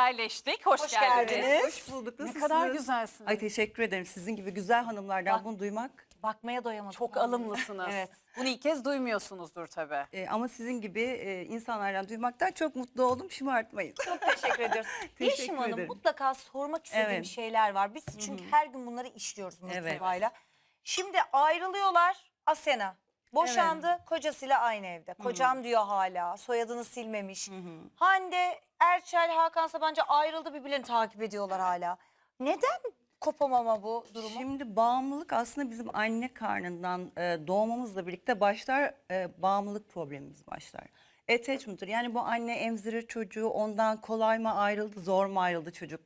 yerleştik. Hoş, Hoş geldiniz. geldiniz. Hoş bulduk. Ne Nasılsınız? kadar güzelsiniz. Ay teşekkür ederim. Sizin gibi güzel hanımlardan Bak- bunu duymak. Bakmaya doyamadım. Çok alımlısınız. Evet. Bunu ilk kez duymuyorsunuzdur tabii. Ee, ama sizin gibi e, insanlardan duymaktan çok mutlu oldum. Şımartmayın. Çok teşekkür ediyoruz. Teşekkür Yeşim Hanım ederim. mutlaka sormak istediğim Evet. şeyler var. Biz çünkü her gün bunları işliyoruz Evet. Mustafa'yla. Şimdi ayrılıyorlar Asena. Boşandı kocasıyla aynı evde. Kocam diyor hala. Soyadını silmemiş. Hande, Erçel, Hakan Sabancı ayrıldı birbirlerini takip ediyorlar hala. Neden kopamama bu durumu? Şimdi bağımlılık aslında bizim anne karnından e, doğmamızla birlikte başlar. e, bağımlılık problemimiz başlar. Attachment'tır. Yani bu anne emzirir çocuğu ondan kolay mı ayrıldı, zor mu ayrıldı çocuk?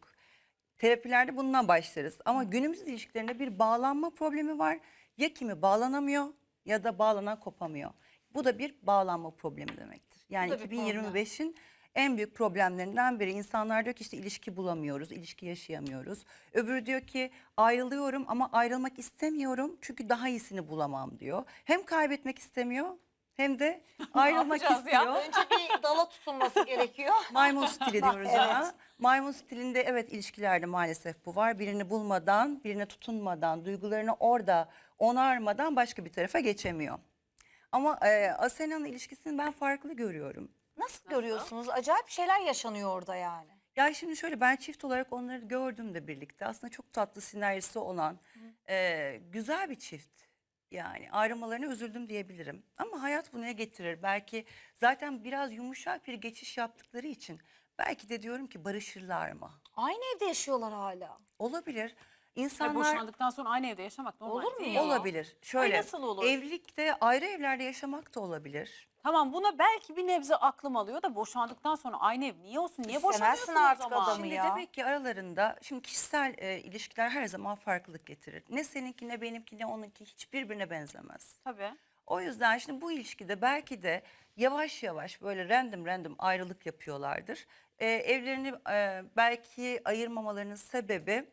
Terapilerde bundan başlarız. Ama günümüz ilişkilerinde bir bağlanma problemi var. Ya kimi bağlanamıyor ya da bağlanan kopamıyor. Bu da bir bağlanma problemi demektir. Yani da bir problem. 2025'in en büyük problemlerinden biri. İnsanlar diyor ki işte ilişki bulamıyoruz, ilişki yaşayamıyoruz. Öbürü diyor ki ayrılıyorum ama ayrılmak istemiyorum çünkü daha iyisini bulamam diyor. Hem kaybetmek istemiyor hem de ayrılmak yapacağız ya? istiyor. Önce bir dala tutulması gerekiyor. Maymun stili diyoruz Evet. ona. Maymun stilinde evet ilişkilerde maalesef bu var. Birini bulmadan, birine tutunmadan, duygularını orada onarmadan başka bir tarafa geçemiyor. Ama e, Asena'nın ilişkisini ben farklı görüyorum. Nasıl görüyorsunuz? Acayip şeyler yaşanıyor orada yani. Ya şimdi şöyle ben çift olarak onları gördüm de birlikte. Aslında çok tatlı sinerjisi olan e, güzel bir çift. Yani ayrılmalarına üzüldüm diyebilirim. Ama hayat bunu ne getirir? Belki zaten biraz yumuşak bir geçiş yaptıkları için belki de diyorum ki barışırlar mı? Aynı evde yaşıyorlar hala. Olabilir. Tabii İnsanlar boşandıktan sonra aynı evde yaşamak normal Olur mu değil. ya? olabilir. Şöyle nasıl olur? evlilikte ayrı evlerde yaşamak da olabilir. Tamam buna belki bir nebze aklım alıyor da boşandıktan sonra aynı ev niye olsun? Niye İstemezsin boşanıyorsun artık o zaman? adamı. Şimdi ya. demek ki aralarında şimdi kişisel e, ilişkiler her zaman farklılık getirir. Ne seninki ne benimki ne onunki hiçbirbirine benzemez. Tabii. O yüzden şimdi bu ilişkide belki de yavaş yavaş böyle random random ayrılık yapıyorlardır. Ee, evlerini e, belki ayırmamalarının sebebi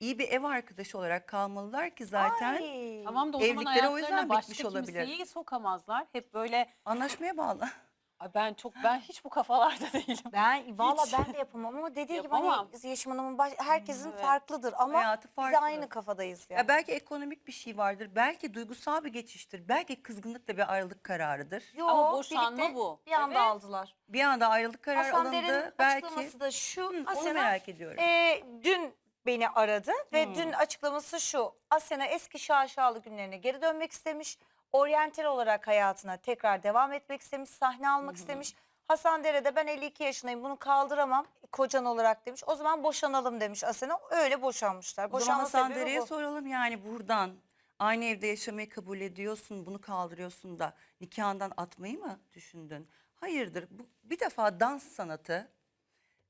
iyi bir ev arkadaşı olarak kalmalılar ki zaten Ay. Tamam da o zaman Evlilikleri o yüzden hayatlarına başka bitmiş olabilir. kimseyi sokamazlar. Hep böyle anlaşmaya bağlı. Ay ben çok ben hiç bu kafalarda değilim. Ben valla Hiç. ben de yapamam ama dediği gibi Yapamam. hani Yeşim Hanım'ın baş- herkesin Evet. farklıdır ama Hayatı biz farklı. aynı kafadayız ya. Ya belki ekonomik bir şey vardır, belki duygusal bir geçiştir, belki kızgınlık da bir ayrılık kararıdır. Yo, Ama boşanma birlikte bu. Bir anda Evet. aldılar. Bir anda ayrılık kararı Hasan Der'in alındı. Belki açıklaması da şu. Hı, onu Asena merak ediyorum. e, dün beni aradı ve Hmm. dün açıklaması şu. Asena eski şaşalı günlerine geri dönmek istemiş. Oryantal olarak hayatına tekrar devam etmek istemiş. Sahne almak istemiş. Hasan Dere de ben 52 yaşındayım bunu kaldıramam kocan olarak demiş. O zaman boşanalım demiş Asena. Öyle boşanmışlar. O zaman Boşanma Hasan sebebi Dere'ye bu. soralım yani buradan aynı evde yaşamayı kabul ediyorsun, bunu kaldırıyorsun da nikahından atmayı mı düşündün? Hayırdır. Bu, bir defa dans sanatı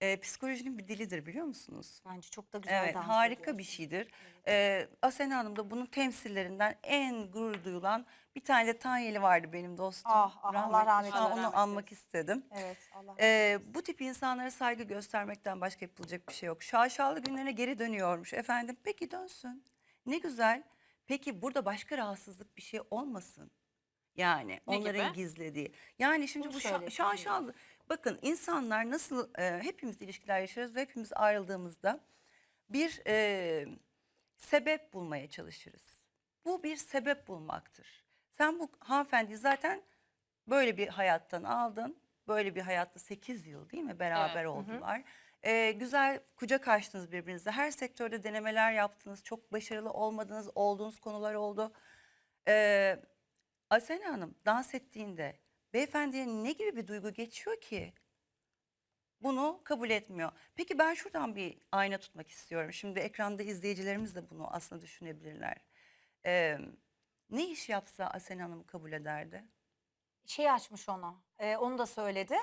e, psikolojinin bir dilidir biliyor musunuz? Bence çok da güzel Evet dans harika ediyorsun. bir şeydir. Ee, Asena Hanım da bunun temsillerinden en gurur duyulan bir tane de Tanyeli vardı benim dostum. Ah, ah, Allah rahmet eylesin. Onu anmak istedim. Evet Allah. Ee, bu tip insanlara saygı göstermekten başka yapılacak bir şey yok. Şaşalı günlerine geri dönüyormuş efendim. Peki dönsün. Ne güzel. Peki burada başka rahatsızlık bir şey olmasın. Yani Ne onların gibi? gizlediği. Yani şimdi Bunu bu şa- şaşalı. Bakın insanlar nasıl e, hepimiz ilişkiler yaşarız ve hepimiz ayrıldığımızda bir e, sebep bulmaya çalışırız. Bu bir sebep bulmaktır. Sen bu hanımefendi zaten böyle bir hayattan aldın. Böyle bir hayatta 8 yıl değil mi beraber Evet, oldular. Ee, güzel kucak açtınız birbirinize. Her sektörde denemeler yaptınız. Çok başarılı olmadınız, olduğunuz konular oldu. Ee, Asena Hanım dans ettiğinde beyefendiye ne gibi bir duygu geçiyor ki? Bunu kabul etmiyor. Peki ben şuradan bir ayna tutmak istiyorum. Şimdi ekranda izleyicilerimiz de bunu aslında düşünebilirler. Ee, ne iş yapsa Asena Hanım kabul ederdi? şey açmış ona. e, onu da söyledi.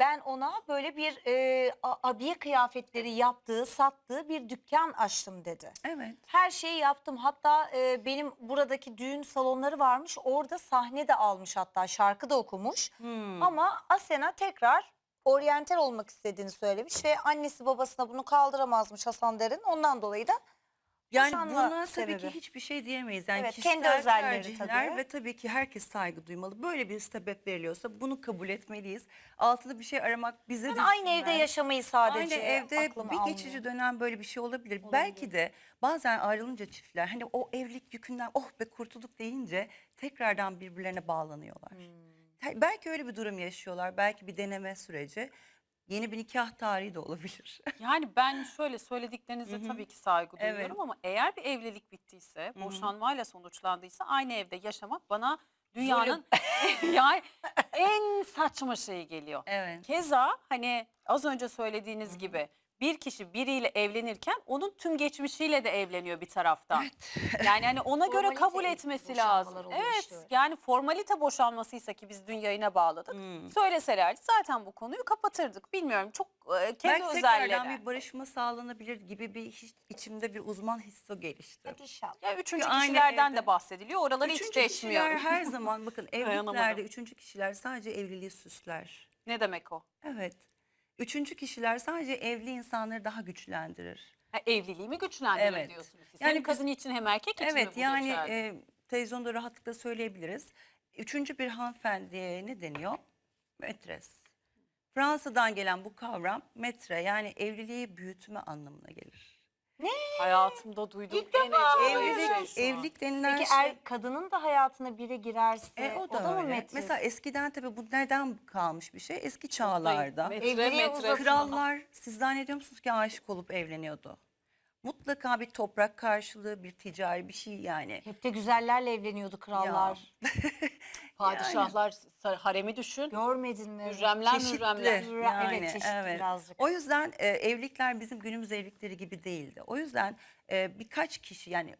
Ben ona böyle bir e, abiye kıyafetleri yaptığı, sattığı bir dükkan açtım dedi. Evet. Her şeyi yaptım. Hatta e, benim buradaki düğün salonları varmış. Orada sahne de almış hatta şarkı da okumuş. Hmm. Ama Asena tekrar oryantal olmak istediğini söylemiş ve annesi babasına bunu kaldıramazmış Hasan Der'in. Ondan dolayı da Yani Boşanma buna tabii sebebi. ki hiçbir şey diyemeyiz. Yani Evet, kişisel kendi özelleri tercihler tabii. ve tabii ki herkes saygı duymalı. Böyle bir sebep veriliyorsa bunu kabul etmeliyiz. Altında bir şey aramak bize Ben de aynı evde yaşamayı sadece Aynı evde aklıma bir almıyor. geçici dönem böyle bir şey olabilir. Belki de bazen ayrılınca çiftler hani o evlilik yükünden oh be kurtulduk deyince tekrardan birbirlerine bağlanıyorlar. Te- Belki öyle bir durum yaşıyorlar. Belki bir deneme süreci. Yeni bir nikah tarihi de olabilir. Yani ben şöyle söylediklerinize tabii ki saygı Evet. duyuyorum ama eğer bir evlilik bittiyse, boşanmayla sonuçlandıysa aynı evde yaşamak bana dünyanın yani en saçma şeyi geliyor. evet. Keza hani az önce söylediğiniz gibi bir kişi biriyle evlenirken onun tüm geçmişiyle de evleniyor bir taraftan. Yani hani ona göre Formalite kabul etmesi lazım. boşanmalar oluyor Evet işte yani formalite boşanmasıysa ki biz dün yayına bağladık. Hmm. Söyleselerdi zaten bu konuyu kapatırdık. Bilmiyorum çok e, kendi Belki tekrardan özelleri. bir barışma sağlanabilir gibi bir hiç- içimde bir uzman hissi gelişti. Hadi inşallah. Ya üçüncü Aynı kişilerden evde- de bahsediliyor. Oraları hiç Üçüncü geçmiyor. kişiler her zaman bakın Dayanamadım. evliliklerde üçüncü kişiler sadece evliliği süsler. Ne demek o? Evet. Üçüncü kişiler sadece evli insanları daha güçlendirir. Ha, evliliği mi güçlendirir Evet. diyorsunuz siz? Yani hem kadın için hem erkek için mi Evet bu yani geçerli? e, televizyonda rahatlıkla söyleyebiliriz. Üçüncü bir hanımefendiye ne deniyor? Metres. Fransa'dan gelen bu kavram metre yani evliliği büyütme anlamına gelir. Hayatımda duyduğum İlk en defa duyuyorum. şey Evlilik, şu an. evlilik denilen Peki şey. er, kadının da hayatına biri girerse E, o da, mı öyle. metres? Mesela eskiden tabii bu nereden kalmış bir şey? Eski çağlarda. Metre, Evliliğe metre. Krallar siz zannediyor musunuz ki aşık olup evleniyordu? Mutlaka bir toprak karşılığı, bir ticari bir şey yani. Hep de güzellerle evleniyordu krallar. Padişahlar sa- haremi düşün. Görmedin mi? Hürremler Çeşitli. mürremler. Hürre- Yani, evet çeşitli evet. birazcık. O yüzden e, evlilikler bizim günümüz evlilikleri gibi değildi. O yüzden e, birkaç kişi yani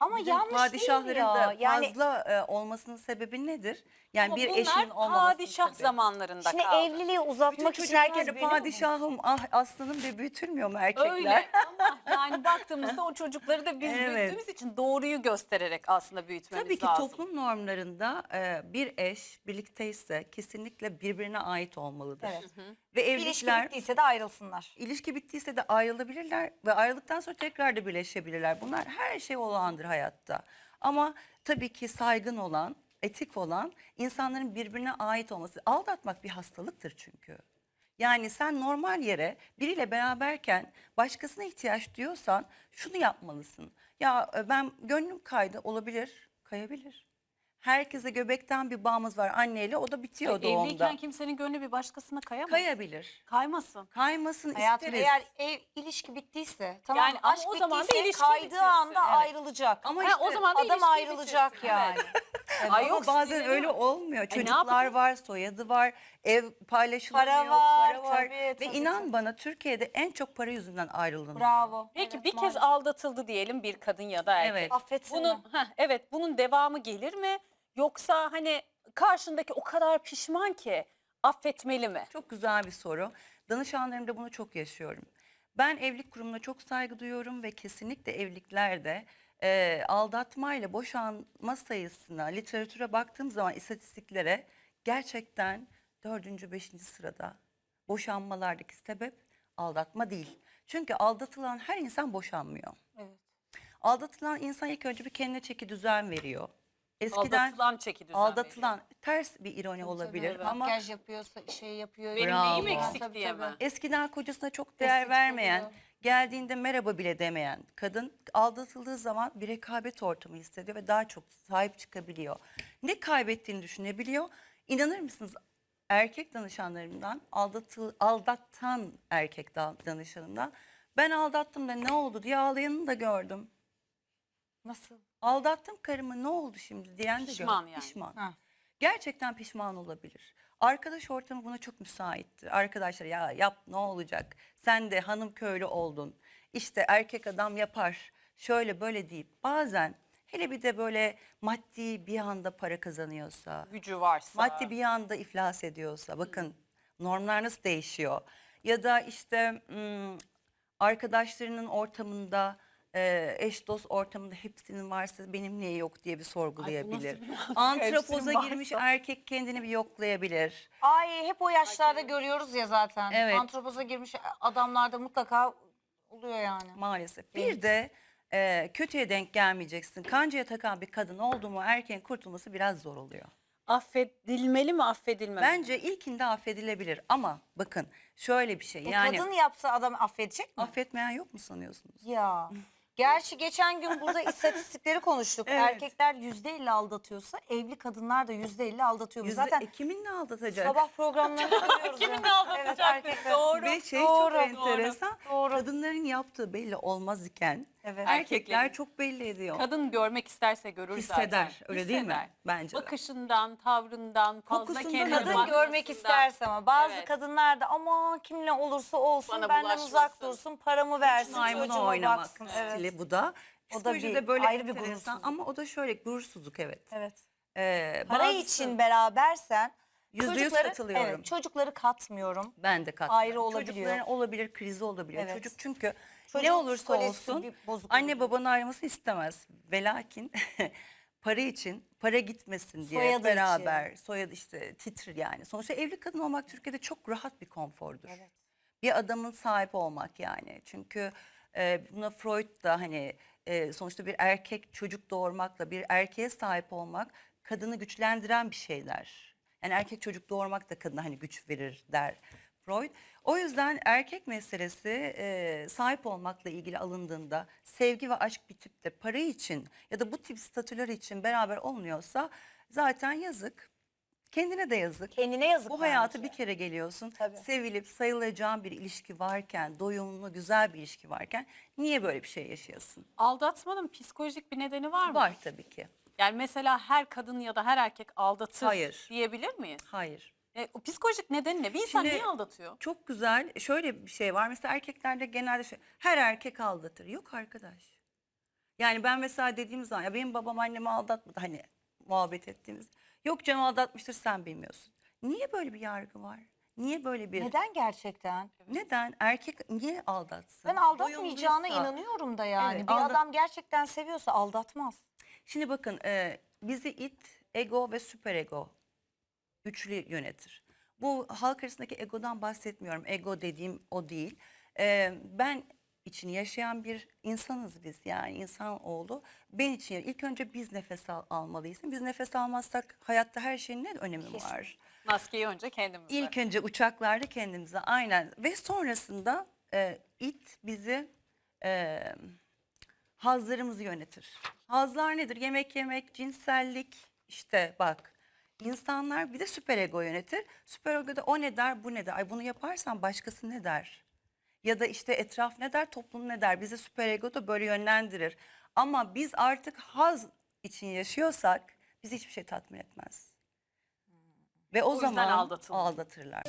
Ama bizim yanlış değil padişahların ya. da Yani fazla e, olmasının sebebi nedir? Yani Ama bir bunlar eşin olmamasının padişah sebebi. zamanlarında şimdi kaldı. evliliği uzatmak Bütün için herkes çocuklar padişahım ah aslanım diye büyütülmüyor mu erkekler? Öyle ama yani baktığımızda o çocukları da biz Evet. büyüttüğümüz için doğruyu göstererek aslında büyütmemiz Tabii ki lazım. toplum normlarında e, bir eş birlikteyse kesinlikle birbirine ait olmalıdır. Evet. Ve İlişki evlilikler bittiyse de ayrılsınlar. ilişki bittiyse de ayrılabilirler ve ayrıldıktan sonra tekrar da birleşebilirler. Bunlar her şey olağandır hayatta. Ama tabii ki saygın olan, etik olan insanların birbirine ait olması. Aldatmak bir hastalıktır çünkü. Yani sen normal yere biriyle beraberken başkasına ihtiyaç duyuyorsan şunu yapmalısın. Ya e, ben gönlüm kaydı olabilir, kayabilir. Herkese göbekten bir bağımız var anneyle o da bitiyor Ay, doğumda. Evliyken kimsenin gönlü bir başkasına kayamaz. Kayabilir. Kaymasın. Kaymasın Hayatım isteriz. eğer ev ilişki bittiyse tamam Yani ama aşk o zaman da bittiyse ilişki kaydığı bitirsin. anda Evet. ayrılacak. Ama Ha, işte o zaman da adam ayrılacak bitirsin. yani. Evet. Ama Ay yok, bazen sinirleniyor. öyle olmuyor. ne Çocuklar yapacağız? var, soyadı var, ev paylaşılamıyor, Para var, para var. tabii, Ve tabii, inan tabii. bana Türkiye'de en çok para yüzünden ayrılınıyor. Bravo. Peki Evet, bir kez maalesef. aldatıldı diyelim bir kadın ya da erkek. Evet. affetsinler. Bunun heh, evet bunun devamı gelir mi? Yoksa hani karşındaki o kadar pişman ki affetmeli mi? Çok güzel bir soru. Danışanlarımda bunu çok yaşıyorum. Ben evlilik kurumuna çok saygı duyuyorum ve kesinlikle evliliklerde e, aldatmayla boşanma sayısına, literatüre baktığım zaman istatistiklere gerçekten dördüncü, beşinci sırada boşanmalardaki sebep aldatma değil. Çünkü aldatılan her insan boşanmıyor. Evet. Aldatılan insan ilk önce bir kendine çeki düzen veriyor. Eskiden Aldatılan çeki düzen aldatılan ters bir ironi olabilir Tabii, ama Makyaj yapıyorsa şey yapıyor. Benim Bravo. neyim eksik Tabii, diye tabii. mi? eskiden kocasına çok değer Destek vermeyen, oluyor. Geldiğinde merhaba bile demeyen kadın aldatıldığı zaman bir rekabet ortamı hissediyor ve daha çok sahip çıkabiliyor. Ne kaybettiğini düşünebiliyor. İnanır mısınız? Erkek danışanlarımdan aldatıl, aldatan erkek da- danışanımdan ben aldattım da ne oldu diye ağlayanını da gördüm. Nasıl? Aldattım karımı ne oldu şimdi diyen de Pişman gördüm. yani. Pişman. Ha. Gerçekten pişman olabilir. Arkadaş ortamı buna çok müsaittir. Arkadaşlar ya yap ne olacak? Sen de hanım köylü oldun. İşte erkek adam yapar. Şöyle böyle deyip bazen hele bir de böyle maddi bir anda para kazanıyorsa, Gücü varsa. maddi bir anda iflas ediyorsa bakın normlar nasıl değişiyor. Ya da işte arkadaşlarının ortamında e, eş dost ortamında hepsinin varsa benim niye yok diye bir sorgulayabilir. bir mantık? Antropoza girmiş varsa. erkek kendini bir yoklayabilir. Ay hep o yaşlarda görüyoruz ya zaten. Evet. Antropoza girmiş adamlarda mutlaka oluyor yani. Maalesef. Bir de e, kötüye denk gelmeyeceksin. Kancaya takan bir kadın oldu mu erkeğin kurtulması biraz zor oluyor. Affedilmeli mi affedilmemeli? mi? Bence ilkinde affedilebilir ama bakın şöyle bir şey E, yani kadın yapsa adam affedecek mi? affetmeyen yok mu sanıyorsunuz? Ya. Gerçi geçen gün burada istatistikleri konuştuk. Evet. Erkekler yüzde elli aldatıyorsa evli kadınlar da yüzde elli aldatıyormuş. Yüzde, Zaten e, kiminle aldatacak? sabah programlarında görüyoruz. Kiminle ya. aldatacak Evet. Doğru. Ve şey doğru, çok enteresan. doğru. Kadınların yaptığı belli olmaz iken Evet. erkekler çok belli ediyor. Kadın görmek isterse görür zaten. Hisseder, öyle değil mi? Hisseder. Bence. Bakışından, tavrından, fazla Kokusundan kendine Kadın görmek isterse ama bazı Evet. kadınlar da ama kimle olursa olsun Bana benden uzak dursun paramı versin Maymunu çocuğuma oynamak baksın. stili Bu da. O da bir- böyle ayrı bir enteresan gurursuzluk. ama o da şöyle gurursuzluk evet. evet. Ee, Para bazısı- için berabersen Yüzde yüz çocukları- katılıyorum. Evet, çocukları katmıyorum. Ben de katılıyorum. Ayrı olabiliyor. Çocukların olabilir, krizi olabiliyor. Evet. Çocuk çünkü ne Çocuğun olursa psikolojisi olsun bir bozuk anne olabiliyor. babanın ayrılmasını istemez. Ve lakin para için, para gitmesin diye Soyadı beraber, soyadı işte titrir yani. Sonuçta evli kadın olmak Türkiye'de çok rahat bir konfordur. Evet. Bir adamın sahip olmak yani. Çünkü e, buna Freud da hani e, sonuçta bir erkek çocuk doğurmakla bir erkeğe sahip olmak kadını güçlendiren bir şeyler. Yani erkek çocuk doğurmak da kadına hani güç verir der Freud. O yüzden erkek meselesi e, sahip olmakla ilgili alındığında sevgi ve aşk bir tipte para için ya da bu tip statüler için beraber olmuyorsa zaten yazık. Kendine de yazık. Kendine yazık Bu hayatı bence. bir kere geliyorsun. Tabii. Sevilip sayılacağın bir ilişki varken, doyumlu, güzel bir ilişki varken niye böyle bir şey yaşayasın? Aldatmanın psikolojik bir nedeni var mı? Var tabii ki. Yani mesela her kadın ya da her erkek aldatır Hayır. diyebilir miyiz? Hayır. E, o psikolojik nedeni ne? Bir insan Şimdi- niye aldatıyor? Çok güzel. Şöyle bir şey var. Mesela erkeklerde genelde şey, her erkek aldatır. Yok arkadaş. Yani ben mesela dediğim zaman ya benim babam annemi aldatmadı hani muhabbet ettiğimiz. Yok canım aldatmıştır sen bilmiyorsun. Niye böyle bir yargı var? Niye böyle bir Neden gerçekten? Neden erkek niye aldatsın? Ben aldatmayacağına Doyumluysa- inanıyorum da yani. Evet, bir aldat- adam gerçekten seviyorsa aldatmaz. Şimdi bakın e, bizi it, ego ve süperego üçlü yönetir. Bu halk arasındaki egodan bahsetmiyorum. Ego dediğim o değil. E, ben için yaşayan bir insanız biz yani insan oğlu. Ben için ilk önce biz nefes al, almalıyız. Biz nefes almazsak hayatta her şeyin ne önemi Kesin. var? Maskeyi önce kendimize. İlk önce uçaklarda kendimize aynen ve sonrasında e, it bizi e, hazlarımızı yönetir. Hazlar nedir? Yemek yemek, cinsellik işte bak. İnsanlar bir de süperego yönetir. Süperego'da o ne der, bu ne der. Ay bunu yaparsan başkası ne der? Ya da işte etraf ne der, toplum ne der? Bizi süperego da böyle yönlendirir. Ama biz artık haz için yaşıyorsak bizi hiçbir şey tatmin etmez. Ve o, O zaman aldatırlar.